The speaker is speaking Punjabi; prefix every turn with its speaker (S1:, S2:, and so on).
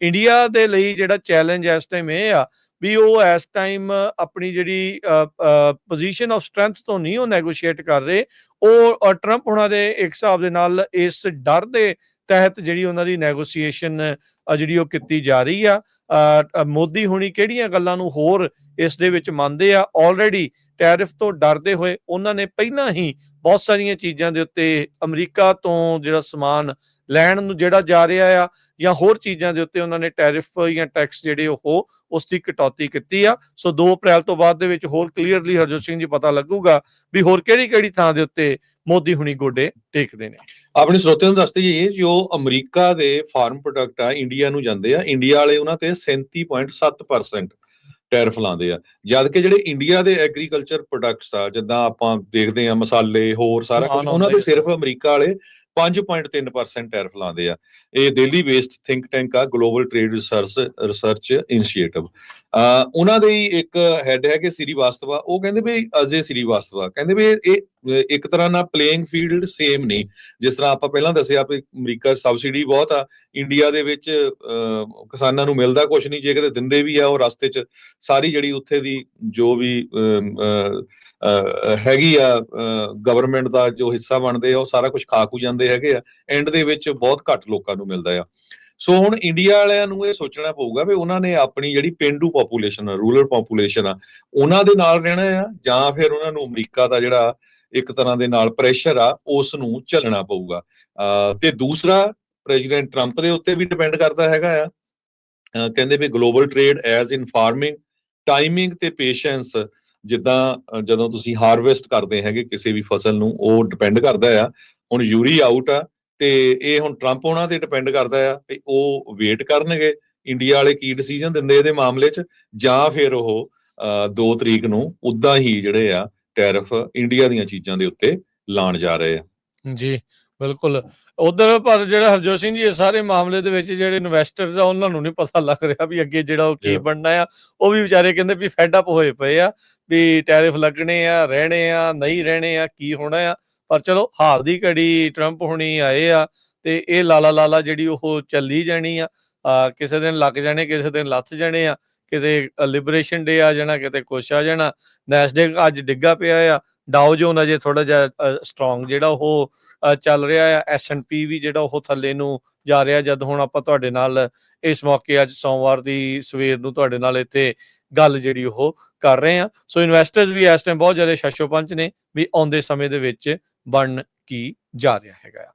S1: ਇੰਡੀਆ ਦੇ ਲਈ ਜਿਹੜਾ ਚੈਲੰਜ ਇਸ ਟਾਈਮ ਇਹ ਆ ਵੀ ਉਹ ਇਸ ਟਾਈਮ ਆਪਣੀ ਜਿਹੜੀ ਪੋਜੀਸ਼ਨ ਆਫ ਸਟਰੈਂਥ ਤੋਂ ਨਹੀਂ ਉਹ ਨੈਗੋਸ਼ੀਏਟ ਕਰ ਰਹੇ, ਉਹ ਟਰੰਪ ਉਹਨਾਂ ਦੇ ਇੱਕ ਹਿਸਾਬ ਦੇ ਨਾਲ ਇਸ ਡਰ ਦੇ ਤਹਿਤ ਜਿਹੜੀ ਉਹਨਾਂ ਦੀ ਨੈਗੋਸੀਏਸ਼ਨ ਜਿਹੜੀ ਉਹ ਕੀਤੀ ਜਾ ਰਹੀ ਆ ਮੋਦੀ ਹੁਣੀ ਕਿਹੜੀਆਂ ਗੱਲਾਂ ਨੂੰ ਹੋਰ ਇਸ ਦੇ ਵਿੱਚ ਮੰਨਦੇ ਆ? ਆਲਰੇਡੀ ਟੈਰਿਫ ਤੋਂ ਡਰਦੇ ਹੋਏ ਉਹਨਾਂ ਨੇ ਪਹਿਲਾਂ ਹੀ ਬਹੁਤ ਸਾਰੀਆਂ ਚੀਜ਼ਾਂ ਦੇ ਉੱਤੇ ਅਮਰੀਕਾ ਤੋਂ ਜਿਹੜਾ ਸਮਾਨ ਲੈਣ ਨੂੰ ਜਿਹੜਾ ਜਾ ਰਿਹਾ ਆ ਜਾਂ ਹੋਰ ਚੀਜ਼ਾਂ ਦੇ ਉੱਤੇ ਉਹਨਾਂ ਨੇ ਟੈਰਿਫ ਜਾਂ ਟੈਕਸ ਜਿਹੜੇ ਉਹ ਉਸ ਦੀ ਕਟੌਤੀ ਕੀਤੀ ਆ। ਸੋ 2 ਅਪ੍ਰੈਲ ਤੋਂ ਬਾਅਦ ਦੇ ਵਿੱਚ ਹੋਰ ਕਲੀਅਰਲੀ ਹਰਜੋਤ ਸਿੰਘ ਜੀ ਪਤਾ ਲੱਗੂਗਾ ਵੀ ਹੋਰ ਕਿਹੜੀ ਕਿਹੜੀ ਥਾਂ ਦੇ ਉੱਤੇ ਮੋਦੀ ਹੁਣੀ ਗੋਡੇ ਟੇਕਦੇ ਨੇ।
S2: ਆਪਣੇ ਸਰੋਤਿਆਂ ਨੂੰ ਦੱਸਦੇ ਜੀ ਜੋ ਅਮਰੀਕਾ ਦੇ ਫਾਰਮ ਪ੍ਰੋਡਕਟ ਆ ਇੰਡੀਆ ਨੂੰ ਜਾਂਦੇ ਆ ਇੰਡੀਆ ਵਾਲੇ ਉਹਨਾਂ ਤੇ 37.7% ਟੈਰਿਫ ਲਾਉਂਦੇ ਆ। ਜਦ ਕਿ ਜਿਹੜੇ ਇੰਡੀਆ ਦੇ ਐਗਰੀਕਲਚਰ ਪ੍ਰੋਡਕਟਸ ਆ ਜਿੱਦਾਂ ਆਪਾਂ ਦੇਖਦੇ ਆ ਮਸਾਲੇ ਹੋਰ ਸਾਰਾ ਕੁਝ ਉਹਨਾਂ ਤੇ ਸਿਰਫ ਅਮਰੀਕਾ ਵਾਲੇ 5.3% ਟੈਰਿਫ ਲਾਉਂਦੇ ਆ। ਇਹ ਦਿੱਲੀ ਬੇਸਡ ਥਿੰਕ ਟੈਂਕ ਆ global trade research research initiative ਉਹਨਾਂ ਦੇ ਇੱਕ ਹੈੱਡ ਹੈ ਕਿ ਸ੍ਰੀਵਾਸਤਵਾ ਉਹ ਕਹਿੰਦੇ ਵੀ ਅਜੇ ਸ੍ਰੀ ਵਾਸਤਵਾ। ਕਹਿੰਦੇ ਵੀ ਇਹ ਇੱਕ ਤਰ੍ਹਾਂ ਨਾਲ ਪਲੇਇੰਗ ਫੀਲਡ ਸੇਮ ਨਹੀਂ। ਜਿਸ ਤਰ੍ਹਾਂ ਆਪਾਂ ਪਹਿਲਾਂ ਦੱਸਿਆ ਵੀ ਅਮਰੀਕਾ ਸਬਸਿਡੀ ਬਹੁਤ ਆ ਇੰਡੀਆ ਦੇ ਵਿੱਚ ਅਹ, ਕਿਸਾਨਾਂ ਨੂੰ ਮਿਲਦਾ ਕੁਝ ਨਹੀਂ ਜੇ ਕਿਤੇ ਦਿੰਦੇ ਵੀ ਆ ਉਹ ਰਸਤੇ 'ਚ ਸਾਰੀ ਜਿਹੜੀ ਉੱਥੇ ਦੀ ਜੋ ਵੀ ਹੈਗੀ ਆ ਗਵਰਨਮੈਂਟ ਦਾ ਜੋ ਹਿੱਸਾ ਬਣਦੇ ਆ ਉਹ ਸਾਰਾ ਕੁਝ ਖਾ ਖੂ ਜਾਂਦੇ ਹੈਗੇ ਆ। ਐਂਡ ਦੇ ਵਿੱਚ ਬਹੁਤ ਘੱਟ ਲੋਕਾਂ ਨੂੰ ਮਿਲਦਾ ਆ। ਸੋ ਹੁਣ ਇੰਡੀਆ ਵਾਲਿਆਂ ਨੂੰ ਇਹ ਸੋਚਣਾ ਪਊਗਾ ਵੀ ਉਹਨਾਂ ਨੇ ਆਪਣੀ ਜਿਹੜੀ ਪਿੰਡੂ ਪੋਪੂਲੇਸ਼ਨ ਆ ਰੂਰਲ ਪੋਪੂਲੇਸ਼ਨ ਆ ਉਹਨਾਂ ਦੇ ਨਾਲ ਰਹਿਣਾ ਆ ਜਾਂ ਫਿਰ ਉਹਨਾਂ ਨੂੰ ਅਮਰੀਕਾ ਦਾ ਜਿਹੜਾ ਇੱਕ ਤਰ੍ਹਾਂ ਦੇ ਨਾਲ ਪ੍ਰੈਸ਼ਰ ਆ ਉਸ ਨੂੰ ਝੱਲਣਾ ਪਊਗਾ। ਤੇ ਦੂਸਰਾ, ਪ੍ਰੈਜ਼ੀਡੈਂਟ ਟਰੰਪ ਦੇ ਉੱਤੇ ਵੀ ਡਿਪੈਂਡ ਕਰਦਾ ਹੈਗਾ ਆ। ਕਹਿੰਦੇ ਵੀ global trade as in farming timing ਤੇ ਪੇਸ਼ੈਂਸ ਜਿੱਦਾਂ ਜਦੋਂ ਤੁਸੀਂ ਹਾਰਵੈਸਟ ਕਰਦੇ ਹੈਗੇ ਕਿਸੇ ਵੀ ਫਸਲ ਨੂੰ, ਉਹ ਡਿਪੈਂਡ ਕਰਦਾ ਆ। ਹੁਣ ਯੂਰੀ ਆਊਟ ਆ ਤੇ ਇਹ ਹੁਣ ਟਰੰਪ ਉਹਨਾਂ ਤੇ ਡਿਪੈਂਡ ਕਰਦਾ ਆ ਵੀ ਉਹ ਵੇਟ ਕਰਨਗੇ। ਇੰਡੀਆ ਵਾਲੇ ਕੀ ਡਿਸੀਜਨ ਦਿੰਦੇ ਇਹਦੇ ਮਾਮਲੇ 'ਚ? ਜਾਂ ਫਿਰ ਉਹ 2 ਤਰੀਕ ਨੂੰ ਉਦਾਂ ਹੀ ਜਿਹੜੇ ਆ ਟੈਰਿਫ ਇੰਡੀਆ ਦੀਆਂ ਚੀਜ਼ਾਂ ਦੇ ਉੱਤੇ ਲਾਣ ਜਾ ਰਹੇ ਆ।
S1: ਜੀ ਬਿਲਕੁਲ। ਉਧਰ ਪਰ ਜਿਹੜਾ ਹਰਜੋਤ ਸਿੰਘ ਜੀ ਇਹ ਸਾਰੇ ਮਾਮਲੇ ਦੇ ਵਿੱਚ ਜਿਹੜੇ ਇਨਵੈਸਟਰਸ ਆ ਉਹਨਾਂ ਨੂੰ ਨਹੀਂ ਪਤਾ ਲੱਗ ਰਿਹਾ ਵੀ ਅੱਗੇ ਜਿਹੜਾ ਉਹ ਕੀ. ਬਣਨਾ ਆ। ਉਹ ਵੀ ਵਿਚਾਰੇ ਕਹਿੰਦੇ ਵੀ ਫੈਡ ਅਪ ਹੋਏ ਪਏ ਆ ਵੀ ਟੈਰਿਫ ਲੱਗਣੇ ਆ ਰਹਿਣੇ ਆ ਨਹੀਂ ਰਹਿਣੇ ਆ ਕੀ ਹੋਣਾ ਆ। ਪਰ ਚਲੋ ਹਾਲ ਦੀ ਘੜੀ ਟਰੰਪ ਹੁਣੀ ਆਏ ਆ ਤੇ ਇਹ ਲਾਲਾ ਲਾਲਾ ਜਿਹੜੀ ਉਹ ਚੱਲੀ ਜਾਣੀ ਆ, ਕਿਸੇ ਦਿਨ ਲੱਗ ਜਾਣੇ ਕਿਸੇ ਦਿਨ ਲੱਥ ਜਾਣੇ ਆ। ਕਿਤੇ ਲਿਬਰੇਸ਼ਨ ਡੇ ਆ ਜਾਣਾ, ਕਿਤੇ ਕੁਛ ਆ ਜਾਣਾ ਨੈਸਡੇਕ ਅੱਜ ਡਿੱਗਾ ਪਿਆ ਆ ਡਾਓ ਜੋਨ ਅਜੇ ਥੋੜਾ ਜਿਹਾ ਸਟਰੋਂਗ ਜਿਹੜਾ ਉਹ ਚੱਲ ਰਿਹਾ ਆ ਐਸਐਨਪੀ ਵੀ ਜਿਹੜਾ ਉਹ ਥੱਲੇ ਨੂੰ ਜਾ ਰਿਹਾ, ਜਦ ਹੁਣ ਆਪਾਂ ਤੁਹਾਡੇ ਨਾਲ ਇਸ ਮੌਕੇ ਅੱਜ ਸੋਮਵਾਰ ਦੀ ਸਵੇਰ ਨੂੰ ਤੁਹਾਡੇ ਨਾਲ ਇੱਥੇ ਗੱਲ ਜਿਹੜੀ ਉਹ ਕਰ ਰਹੇ ਆ। ਸੋ ਇਨਵੈਸਟਰਸ ਵੀ ਇਸ ਟਾਈਮ ਬਹੁਤ ਜ਼ਿਆਦਾ ਸ਼ਸ਼ੋਪੰਚ ਨੇ ਵੀ ਆਉਂਦੇ ਸਮੇਂ ਦੇ ਵਿੱਚ ਬਣ ਕੀ ਜਾ ਰਿਹਾ ਹੈਗਾ ਆ।